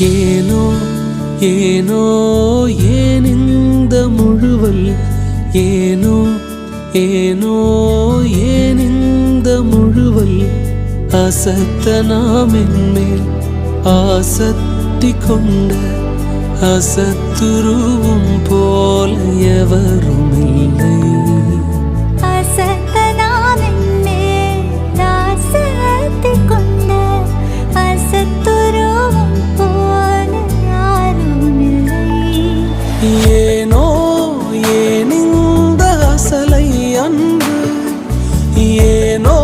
ஏனோ ஏனோ ஏன் இந்த முழுவல்? ஏனோ ஏனோ ஏன் இந்த முழுவல்? அசத்த நாம் என்மேல் ஆசத்தி கொண்ட அசத்துருவும் போல் எவரும் இல்லை. ஏனோ ஏனிந்த அசலை அன்று ஏனோ